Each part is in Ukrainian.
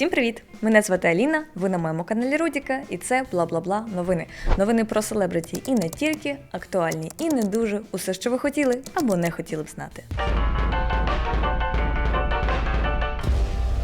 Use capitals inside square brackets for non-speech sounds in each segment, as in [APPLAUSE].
Всім привіт! Мене звати Аліна. Ви на моєму каналі Рудіка, і це бла бла бла новини. Новини про селебриті і не тільки, актуальні і не дуже. Усе, що ви хотіли або не хотіли б знати.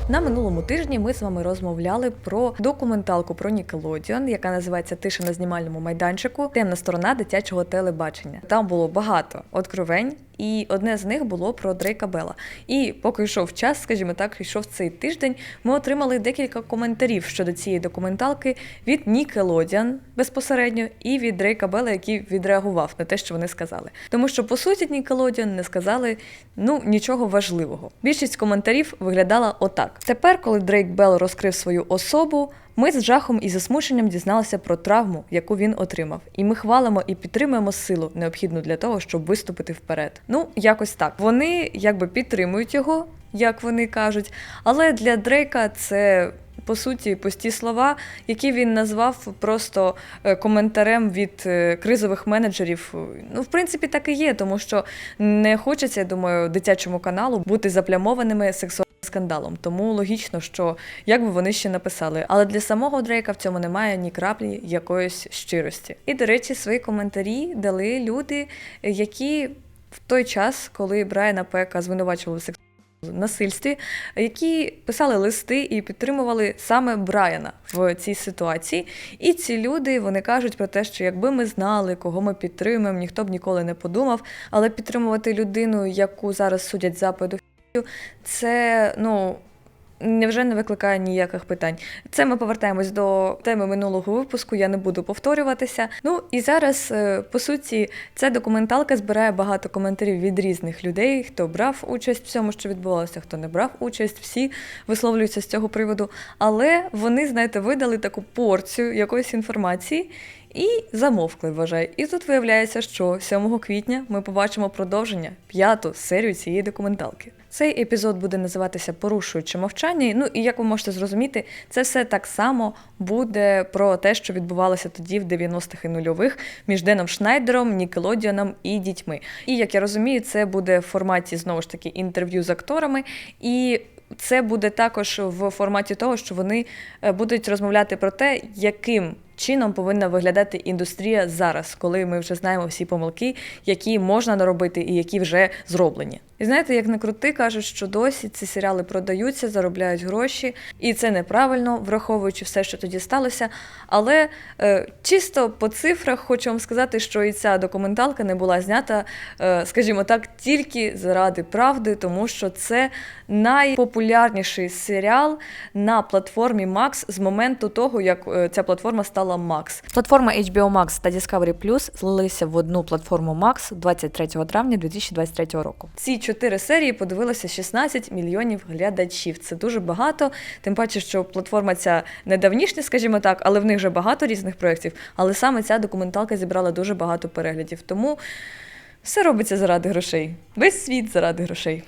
На минулому тижні ми з вами розмовляли про документалку про Nickelodeon, яка називається Тиша на знімальному майданчику. Темна сторона дитячого телебачення. Там було багато откровень, і одне з них було про Дрейка Белла. І поки йшов час, скажімо так, йшов цей тиждень. Ми отримали декілька коментарів щодо цієї документалки від Nickelodeon безпосередньо і від Дрейка Белла, який відреагував на те, що вони сказали. Тому що по суті Nickelodeon не сказали ну нічого важливого. Більшість коментарів виглядала отак. Тепер, коли Дрейк Белл розкрив свою особу. Ми з жахом і засмученням дізналися про травму, яку він отримав, і ми хвалимо і підтримуємо силу, необхідну для того, щоб виступити вперед. Ну, якось так. Вони якби підтримують його, як вони кажуть. Але для Дрейка це. По суті, пусті слова, які він назвав просто е, коментарем від е, кризових менеджерів. Ну, в принципі, так і є, тому що не хочеться, я думаю, дитячому каналу бути заплямованими сексуальними скандалом. Тому логічно, що як би вони ще написали. Але для самого Дрейка в цьому немає ні краплі якоїсь щирості. І, до речі, свої коментарі дали люди, які в той час, коли Брайана Пека звинувачували в сексуальному насильстві, які писали листи і підтримували саме Брайана в цій ситуації. І ці люди вони кажуть про те, що якби ми знали, кого ми підтримуємо, ніхто б ніколи не подумав. Але підтримувати людину, яку зараз судять за педофілію, це ну. Невже не викликає ніяких питань? Це ми повертаємось до теми минулого випуску. Я не буду повторюватися. Ну і зараз, е, по суті, ця документалка збирає багато коментарів від різних людей, хто брав участь в цьому, що відбувалося, хто не брав участь. Всі висловлюються з цього приводу. Але вони, знаєте, видали таку порцію якоїсь інформації. І замовкли, вважаю. І тут виявляється, що 7 квітня ми побачимо продовження п'яту серію цієї документалки. Цей епізод буде називатися Порушуючи мовчання. Ну і як ви можете зрозуміти, це все так само буде про те, що відбувалося тоді в 90-х і нульових між Деном Шнайдером, Нікелодіоном і дітьми. І як я розумію, це буде в форматі знову ж таки інтерв'ю з акторами і. Це буде також в форматі того, що вони е, будуть розмовляти про те, яким чином повинна виглядати індустрія зараз, коли ми вже знаємо всі помилки, які можна наробити і які вже зроблені. І знаєте, як не крути, кажуть, що досі ці серіали продаються, заробляють гроші, і це неправильно, враховуючи все, що тоді сталося. Але е, чисто по цифрах хочу вам сказати, що і ця документалка не була знята, е, скажімо так, тільки заради правди, тому що це найпопулярніший серіал на платформі Max з моменту того, як е, ця платформа стала Max. Платформа HBO Max та Discovery Plus злилися в одну платформу Max 23 травня 2023 року. Чотири серії подивилося 16 мільйонів глядачів. Це дуже багато. Тим паче, що платформа ця недавнішня, скажімо так, але в них вже багато різних проєктів. Але саме ця документалка зібрала дуже багато переглядів. Тому все робиться заради грошей. Весь світ заради грошей.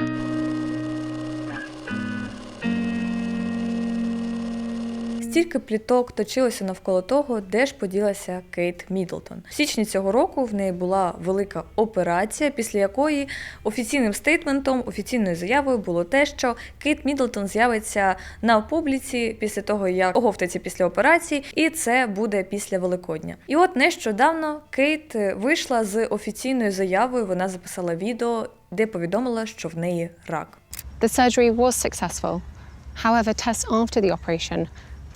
Стільки пліток точилося навколо того, де ж поділася Кейт Мідлтон. В січні цього року в неї була велика операція, після якої офіційним стейтментом, офіційною заявою було те, що Кейт Мідлтон з'явиться на публіці після того, як оговтається після операції, і це буде після Великодня. І от нещодавно Кейт вийшла з офіційною заявою. Вона записала відео, де повідомила, що в неї рак. The surgery was successful. However, tests after the operation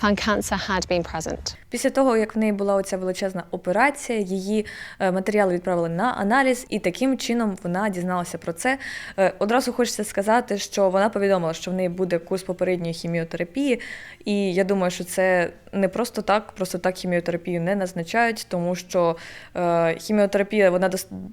found cancer had been present. Після того, як в неї була оця величезна операція, її е, матеріали відправили на аналіз, і таким чином вона дізналася про це. Е, Одразу хочеться сказати, що вона повідомила, що в неї буде курс попередньої хіміотерапії, і я думаю, що це не просто так, просто так хіміотерапію не назначають, тому що е, хіміотерапія вона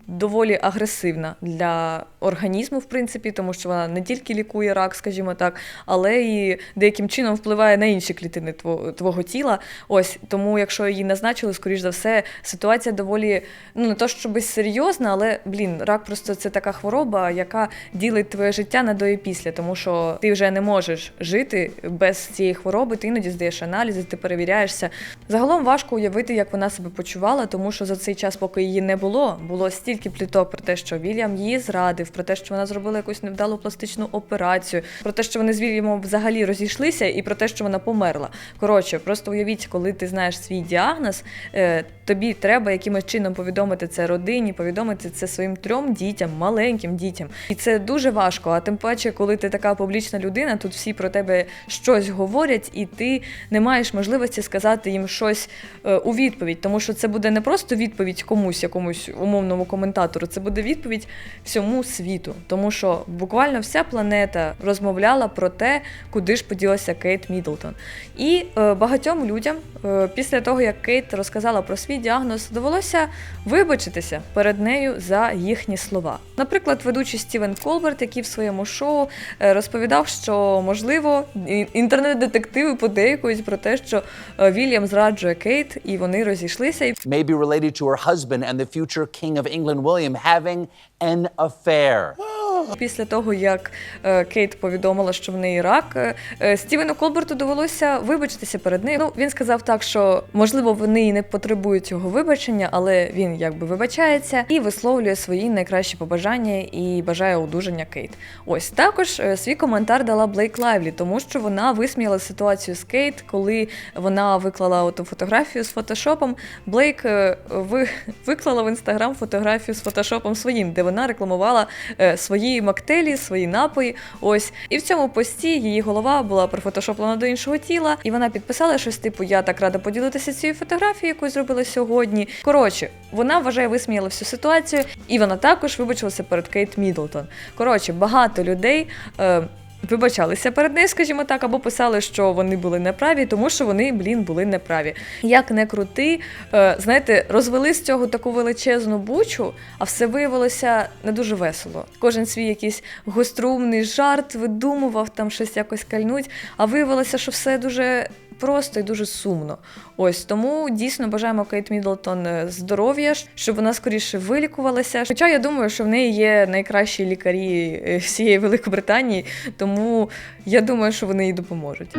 доволі агресивна для організму, в принципі, тому що вона не тільки лікує рак, скажімо так, але і деяким чином впливає на інші клітини твого тіла. Ось тому, якщо її назначили, скоріш за все, ситуація доволі ну не то щоб серйозна, але блін, рак просто це така хвороба, яка ділить твоє життя на до і після, тому що ти вже не можеш жити без цієї хвороби. Ти іноді здаєш аналізи, ти перевіряєшся. Загалом важко уявити, як вона себе почувала, тому що за цей час, поки її не було, було стільки пліток про те, що Вільям її зрадив, про те, що вона зробила якусь невдалу пластичну операцію, про те, що вони з Вільямом взагалі розійшлися, і про те, що вона померла. Коротше, просто уявіть, коли ти знаєш свій діагноз, е, тобі треба якимось чином повідомити це родині, повідомити це своїм трьом дітям, маленьким дітям. І це дуже важко. А тим паче, коли ти така публічна людина, тут всі про тебе щось говорять, і ти не маєш можливості сказати їм щось е, у відповідь, тому що це буде не просто відповідь комусь, якомусь умовному коментатору, це буде відповідь всьому світу, тому що буквально вся планета розмовляла про те, куди ж поділася Кейт Мідлтон. І е, багатьом людям після того, як Кейт розказала про свій діагноз, довелося вибачитися перед нею за їхні слова. Наприклад, ведучий Стівен Колберт, який в своєму шоу е, розповідав, що можливо інтернет-детективи подейкують про те, що е, Вільям зраджує Кейт, і вони розійшлися. І may be related to her husband and the future King of England, William, having an affair. Після того, як е, Кейт повідомила, що в неї рак, е, е, Стівену Колберту довелося вибачитися перед нею. Ну, він сказав так, що можливо вони і не потребують цього вибачення, але він якби вибачається і висловлює свої найкращі побажання і бажає одужання Кейт. Ось також свій коментар дала Блейк Лайвлі, тому що вона висміяла ситуацію з Кейт, коли вона виклала оту фотографію з фотошопом. Блейк ви, виклала в інстаграм фотографію з фотошопом своїм, де вона рекламувала е, свої мактелі, свої напої. Ось і в цьому пості її голова була профотошоплена до іншого тіла, і вона підписала щось типу: Я так рада поділитися цією фотографією, яку зробила сьогодні. Коротше, вона вважає, висміяла всю ситуацію, і вона також вибачилася перед Кейт Мідлтон. Коротше, багато людей. Е, Вибачалися перед нею, скажімо так, або писали, що вони були неправі, тому що вони, блін, були неправі. Як не крути, е, знаєте, розвели з цього таку величезну бучу, а все виявилося не дуже весело. Кожен свій якийсь гострумний жарт видумував, там щось якось кальнуть, а виявилося, що все дуже. Просто і дуже сумно. Ось тому дійсно бажаємо Кейт Мідлтон е, здоров'я, щоб вона скоріше вилікувалася. Хоча я думаю, що в неї є найкращі лікарі е, всієї Великобританії, тому я думаю, що вони їй допоможуть.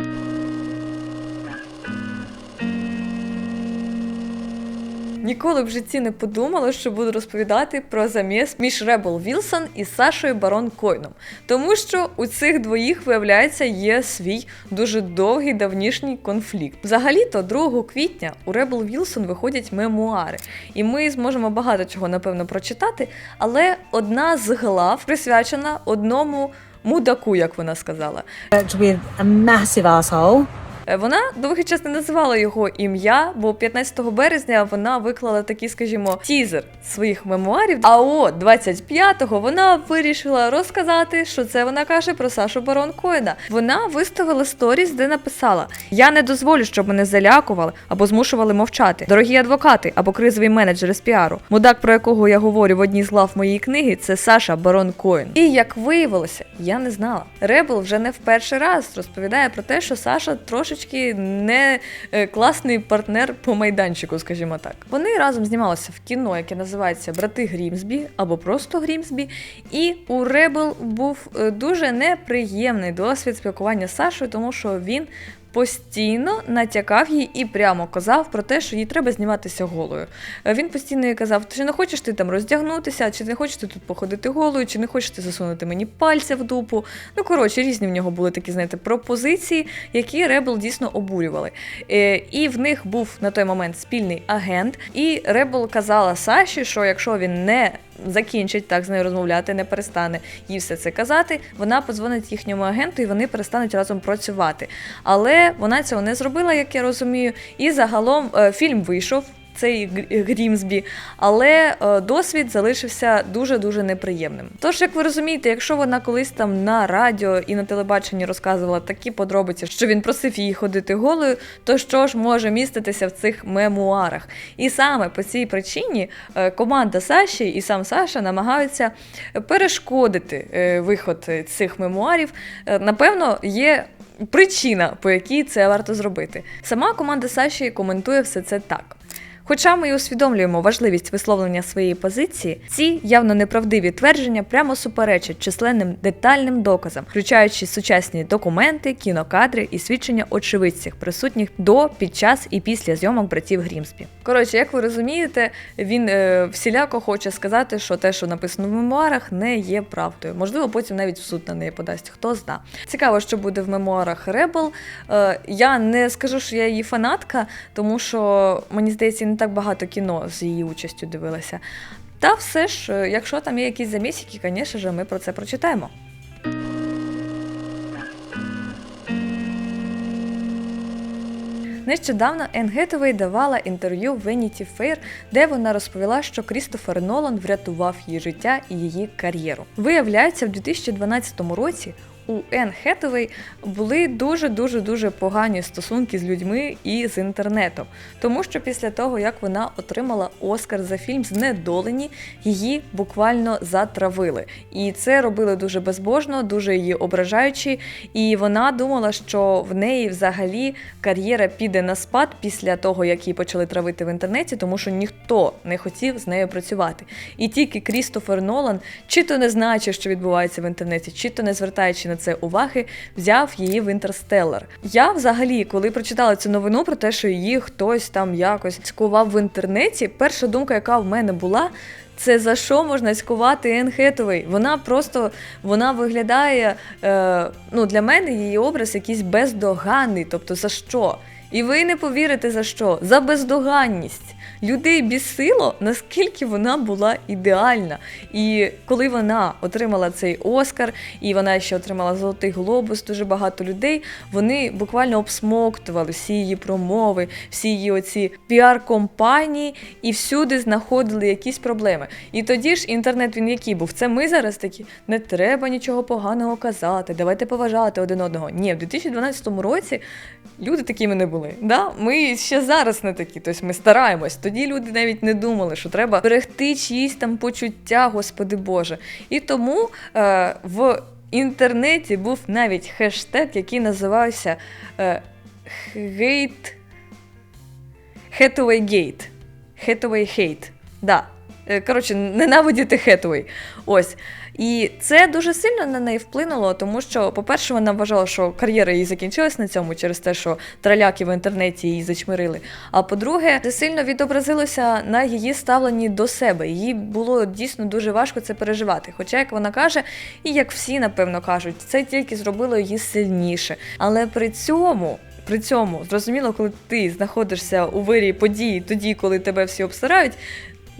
Ніколи в житті не подумала, що буду розповідати про заміс між Ребел Вілсон і Сашою Барон Койном. Тому що у цих двоїх, виявляється, є свій дуже довгий давнішній конфлікт. Взагалі-то 2 квітня у Ребел Вілсон виходять мемуари, і ми зможемо багато чого напевно прочитати. Але одна з глав присвячена одному мудаку, як вона сказала. with a massive asshole. Е, Вона довгий час не називала його ім'я, бо 15 березня вона виклала такий, скажімо, тізер своїх мемуарів. А от 25-го вона вирішила розказати, що це вона каже про Сашу Барон Коїна. Вона виставила сторіс, де написала: Я не дозволю, щоб мене залякували або змушували мовчати. Дорогі адвокати або кризовий менеджер з піару. Мудак, про якого я говорю в одній з глав моєї книги, це Саша Барон Коін. І як виявилося, я не знала. Ребел вже не в перший раз розповідає про те, що Саша трошечки не е, класний партнер по майданчику, скажімо так. Вони разом знімалися в кіно, яке називається Брати Грімсбі або просто Грімсбі. І у Ребел був е, дуже неприємний досвід спілкування з Сашою, тому що він. Постійно натякав їй і прямо казав про те, що їй треба зніматися голою. Е, Він постійно їй казав, чи не хочеш ти там роздягнутися, чи не хочеш ти тут походити голою, чи не хочеш ти засунути мені пальця в дупу. Ну коротше, різні в нього були такі, знаєте, пропозиції, які Ребел дійсно обурювали. Е, І в них був на той момент спільний агент, і Ребел казала Саші, що якщо він не закінчить так з нею розмовляти, не перестане їй все це казати, вона подзвонить їхньому агенту і вони перестануть разом працювати. Але вона цього не зробила, як я розумію. І загалом е, фільм вийшов. Цей Грімсбі, але е, досвід залишився дуже дуже неприємним. Тож, як ви розумієте, якщо вона колись там на радіо і на телебаченні розказувала такі подробиці, що він просив її ходити голою, то що ж може міститися в цих мемуарах? І саме по цій причині е, команда Саші і сам Саша намагаються перешкодити е, виход цих мемуарів. Напевно, є причина, по якій це варто зробити. Сама команда Саші коментує все це так. Хоча ми і усвідомлюємо важливість висловлення своєї позиції, ці явно неправдиві твердження прямо суперечать численним детальним доказам, включаючи сучасні документи, кінокадри і свідчення очевидців, присутніх до, під час і після зйомок братів Грімсбі. Коротше, як ви розумієте, він е, всіляко хоче сказати, що те, що написано в мемуарах, не є правдою. Можливо, потім навіть в суд на неї подасть. Хто зна. Цікаво, що буде в мемуарах Ребел. Е, я не скажу, що я її фанатка, тому що мені здається, не так багато кіно з її участю дивилася. Та все ж, е, якщо там є якісь замісики, звісно ж, ми про це прочитаємо. Нещодавно Енн Гетовей давала інтерв'ю Vanity Fair, де вона розповіла, що Крістофер Нолан врятував її життя і її кар'єру. Виявляється, в 2012 році у Енн Хетовей були дуже дуже дуже погані стосунки з людьми і з інтернетом, тому що після того як вона отримала Оскар за фільм Знедолені, її буквально затравили. І це робили дуже безбожно, дуже її ображаючи. І вона думала, що в неї взагалі кар'єра піде на спад після того, як її почали травити в інтернеті, тому що ніхто не хотів з нею працювати. І тільки Крістофер Нолан, чи то не знаючи, що відбувається в інтернеті, чи то не звертаючи на це уваги, взяв її в інтерстеллар. Я взагалі, коли прочитала цю новину про те, що її хтось там якось скував в інтернеті, перша думка, яка в мене була. Це за що можна скувати Енн Хетовей? Вона просто вона виглядає. Е, ну для мене її образ якийсь бездоганний. Тобто за що? І ви не повірите за що? За бездоганність. Людей бісило, наскільки вона була ідеальна. І коли вона отримала цей Оскар, і вона ще отримала Золотий Глобус, дуже багато людей, вони буквально обсмоктували всі її промови, всі її оці піар-компанії і всюди знаходили якісь проблеми. І тоді ж інтернет він який був? Це ми зараз такі, не треба нічого поганого казати, давайте поважати один одного. Ні, в 2012 році люди такими не були. Да? Ми ще зараз не такі, тобто ми стараємось. Тоді люди навіть не думали, що треба берегти чиїсь там почуття, господи Боже. І тому е, в інтернеті був навіть хештег, який називався е, Gate. Hathaway Hate. Да. Е, Коротше, ненавидіти Хетвей. Ось. І це дуже сильно на неї вплинуло, тому що, по-перше, вона вважала, що кар'єра її закінчилась на цьому через те, що траляки в інтернеті її зачмирили. А по-друге, це сильно відобразилося на її ставленні до себе. Їй було дійсно дуже важко це переживати. Хоча, як вона каже, і як всі напевно кажуть, це тільки зробило її сильніше. Але при цьому. При цьому зрозуміло, коли ти знаходишся у вирі події, тоді, коли тебе всі обсирають,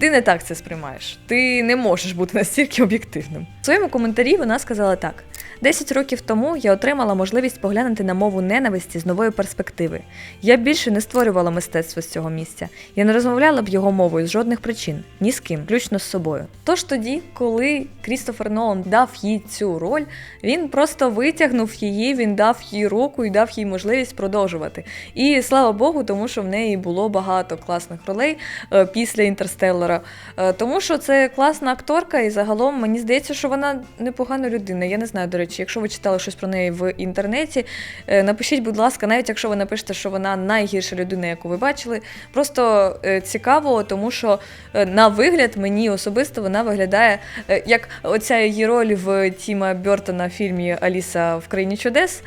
ти не так це сприймаєш. Ти не можеш бути настільки об'єктивним. В своєму коментарі вона сказала так: 10 років тому я отримала можливість поглянути на мову ненависті з нової перспективи. Я більше не створювала мистецтво з цього місця. Я не розмовляла б його мовою з жодних причин, ні з ким, включно з собою. Тож тоді, коли Крістофер Нолан дав їй цю роль, він просто витягнув її, він дав їй руку і дав їй можливість продовжувати. І слава Богу, тому що в неї було багато класних ролей е, після інтерстеллара. Е, тому що це класна акторка, і загалом мені здається, що вона непогана людина. Я не знаю, до речі, якщо ви читали щось про неї в інтернеті, е, напишіть, будь ласка, навіть якщо ви напишете, що вона найгірша людина, яку ви бачили. Просто е, цікаво, тому що е, на вигляд мені особисто вона виглядає як оця її роль в Тіма Бертона в фільмі Аліса в країні чудес.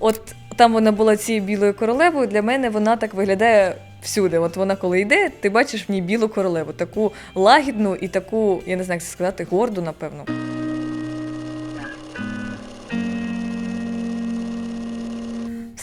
От там вона була цією білою королевою. Для мене вона так виглядає всюди. От вона, коли йде, ти бачиш в ній білу королеву, таку лагідну і таку, я не знаю, як це сказати, горду, напевно.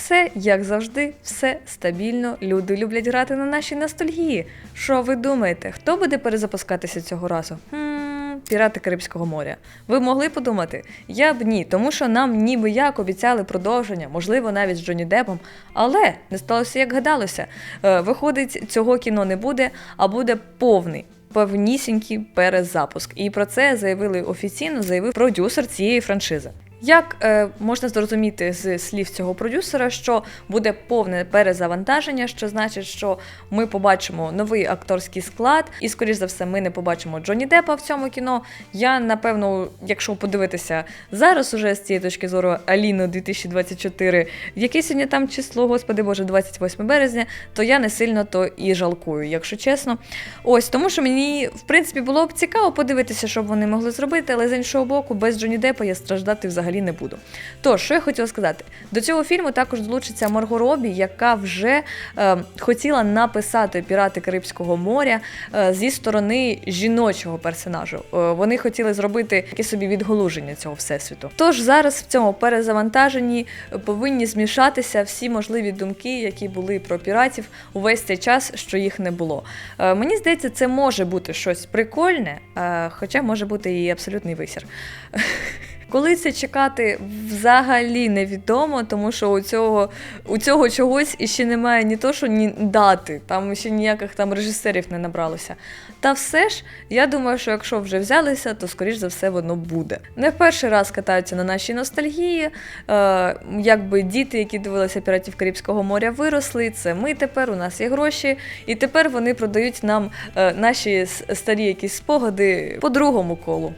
Все як завжди, все стабільно. Люди люблять грати на нашій ностальгії. Що ви думаєте, хто буде перезапускатися цього разу? Хм, Пірати Карибського моря. Ви могли подумати? Я б ні, тому що нам ніби як обіцяли продовження, можливо, навіть з Джонні Депом, але не сталося, як гадалося. Е, виходить, цього кіно не буде, а буде повний. Повнісінький перезапуск. І про це заявили офіційно, заявив продюсер цієї франшизи. Як е, можна зрозуміти з слів цього продюсера, що буде повне перезавантаження, що значить, що ми побачимо новий акторський склад, і, скоріш за все, ми не побачимо Джонні Деппа в цьому кіно. Я напевно, якщо подивитися зараз, уже з цієї точки зору Аліну 2024, яке сьогодні там число, господи Боже, 28 березня, то я не сильно то і жалкую, якщо чесно. Ось тому, що мені в принципі було б цікаво подивитися, що вони могли зробити, але з іншого боку, без Джонні Деппа я страждати взагалі не буду. Тож, що я хотіла сказати, до цього фільму також долучиться Марго Робі, яка вже е, хотіла написати Пірати Карибського моря е, зі сторони жіночого персонажу. Е, вони хотіли зробити таке собі відголуження цього всесвіту. Тож зараз в цьому перезавантаженні повинні змішатися всі можливі думки, які були про піратів увесь цей час, що їх не було. Е, мені здається, це може бути щось прикольне, е, хоча може бути і абсолютний висір. [LAUGHS] Коли це чекати взагалі невідомо, тому що у цього, у цього чогось іще немає ні то, що ні дати, там ще ніяких там режисерів не набралося. Та все ж, я думаю, що якщо вже взялися, то скоріш за все воно буде. Не в перший раз катаються на нашій ностальгії. Е, якби діти, які дивилися піратів Карибського моря, виросли. Це ми тепер, у нас є гроші, і тепер вони продають нам е, наші старі якісь спогади по другому колу.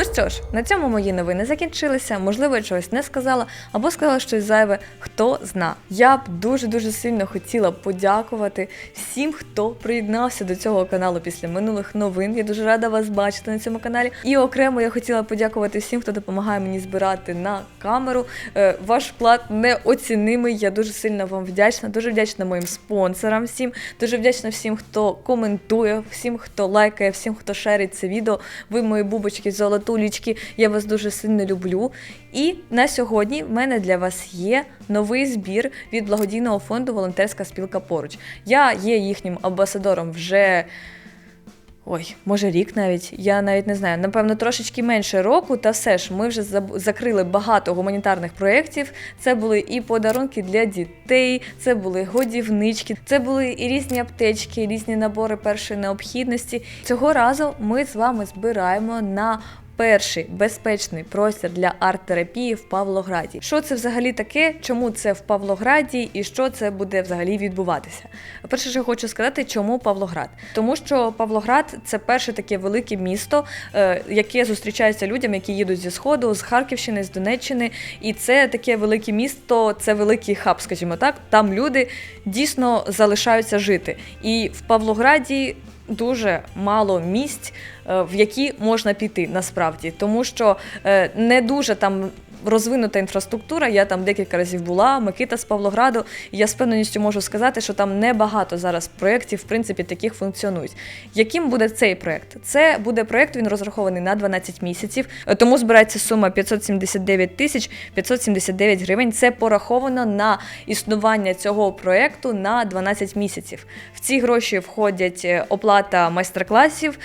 No es що ж, на цьому мої новини закінчилися. Можливо, я чогось не сказала або сказала щось зайве. Хто зна. Я б дуже дуже сильно хотіла подякувати всім, хто приєднався до цього каналу після минулих новин. Я дуже рада вас бачити на цьому каналі. І окремо я хотіла подякувати всім, хто допомагає мені збирати на камеру. Е, Ваш вклад неоцінимий. Я дуже сильно вам вдячна. Дуже вдячна моїм спонсорам. Всім дуже вдячна всім, хто коментує, всім, хто лайкає, всім, хто шерить це відео. Ви мої бубочки, золотулічки. Я вас дуже сильно люблю. І на сьогодні в мене для вас є новий збір від благодійного фонду Волонтерська спілка поруч. Я є їхнім амбасадором вже. Ой, може рік навіть, я навіть не знаю. Напевно, трошечки менше року, та все ж ми вже закрили багато гуманітарних проєктів. Це були і подарунки для дітей, це були годівнички, це були і різні аптечки, різні набори першої необхідності. Цього разу ми з вами збираємо на перший безпечний простір для арт-терапії в Павлограді. Що це взагалі таке? Чому це в Павлограді і що це буде взагалі відбуватися? Перше, що хочу сказати, чому Павлоград? Тому що Павлоград це перше таке велике місто, е, яке зустрічається людям, які їдуть зі сходу, з Харківщини, з Донеччини. І це таке велике місто, це великий хаб, скажімо так. Там люди дійсно залишаються жити. І в Павлограді дуже мало місць, в які можна піти насправді, тому що е, не дуже там. Розвинута інфраструктура, я там декілька разів була, Микита з Павлограду. І я з певненістю можу сказати, що там небагато зараз проєктів, в принципі, таких функціонують. Яким буде цей проєкт? Це буде проєкт, він розрахований на 12 місяців, е, тому збирається сума 579 тисяч 579 гривень. Це пораховано на існування цього проєкту на 12 місяців. В ці гроші входять е, оплата майстер-класів,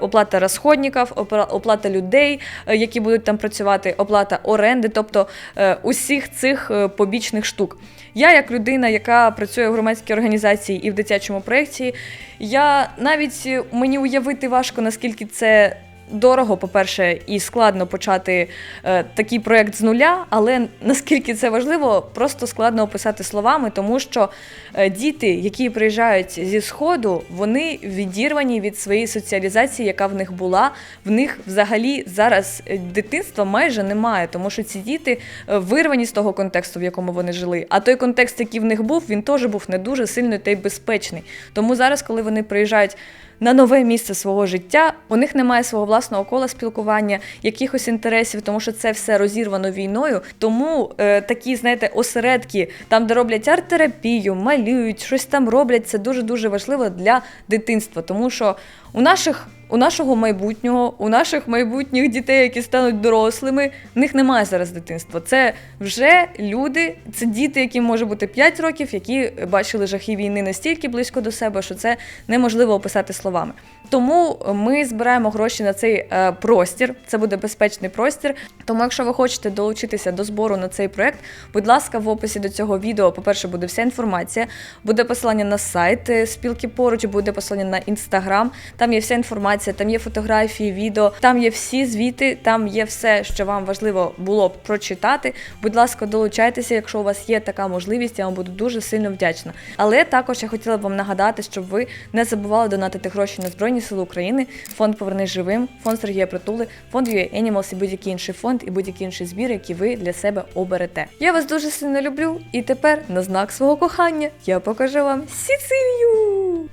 оплата розходників, оплата людей, е, які будуть там працювати, оплата оренди, тобто е, усіх цих е, побічних штук. Я, як людина, яка працює в громадській організації і в дитячому проєкті, я навіть е, мені уявити важко, наскільки це дорого, по-перше, і складно почати е, такий проєкт з нуля, але наскільки це важливо, просто складно описати словами, тому що е, діти, які приїжджають зі сходу, вони відірвані від своєї соціалізації, яка в них була. В них взагалі зараз е, дитинства майже немає, тому що ці діти е, вирвані з того контексту, в якому вони жили. А той контекст, який в них був, він теж був не дуже сильний та й безпечний. Тому зараз, коли вони приїжджають на нове місце свого життя. У них немає свого власного кола спілкування, якихось інтересів, тому що це все розірвано війною. Тому е, такі, знаєте, осередки, там, де роблять арт-терапію, малюють, щось там роблять, це дуже дуже важливо для дитинства, тому що у наших. У нашого майбутнього, у наших майбутніх дітей, які стануть дорослими, в них немає зараз дитинства. Це вже люди, це діти, яким може бути 5 років, які бачили жахи війни настільки близько до себе, що це неможливо описати словами. Тому ми збираємо гроші на цей е, простір. Це буде безпечний простір. Тому, якщо ви хочете долучитися до збору на цей проект, будь ласка, в описі до цього відео, по-перше, буде вся інформація, буде посилання на сайт е, спілки поруч, буде посилання на інстаграм. Там є вся інформація, там є фотографії, відео, там є всі звіти, там є все, що вам важливо було б прочитати. Будь ласка, долучайтеся, якщо у вас є така можливість, я вам буду дуже сильно вдячна. Але також я хотіла б вам нагадати, щоб ви не забували донатити гроші на Збройні Сили України, фонд Повернись живим, фонд Сергія Притули, фонд UA Animals і будь-який інший фонд і будь-який інший збір, який ви для себе оберете. Я вас дуже сильно люблю, і тепер на знак свого кохання я покажу вам Сіцилію.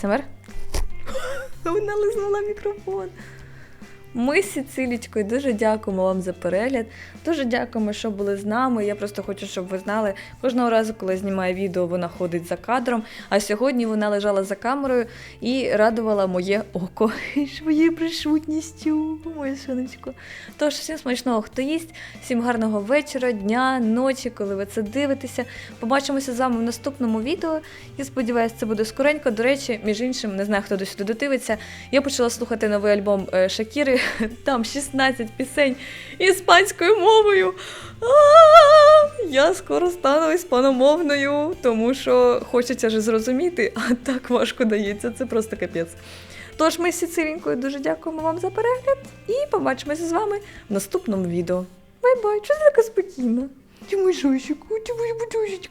СМР? [LAUGHS] Вона лизнула мікрофон. Ми з Сіцилічкою дуже дякуємо вам за перегляд. Дуже дякуємо, що були з нами. Я просто хочу, щоб ви знали, кожного разу, коли я знімаю відео, вона ходить за кадром. А сьогодні вона лежала за камерою і радувала моє око [LAUGHS] своєю присутністю, моє сонечко. Тож всім смачного, хто їсть, всім гарного вечора, дня, ночі, коли ви це дивитеся. Побачимося з вами в наступному відео. Я сподіваюся, це буде скоренько. До речі, між іншим, не знаю, хто до сюди додивиться. Я почала слухати новий альбом е, Шакіри. [LAUGHS] Там 16 пісень іспанською мовою. А, Я скоро стану іспаномовною, тому що хочеться ж зрозуміти, а так важко дається. Це просто капець. Тож ми з Сіцилінкою дуже дякуємо вам за перегляд і побачимося з вами в наступному відео. Бай-бай, чого ти така спокійна? Ти мій жойчик, ти моя будушечка.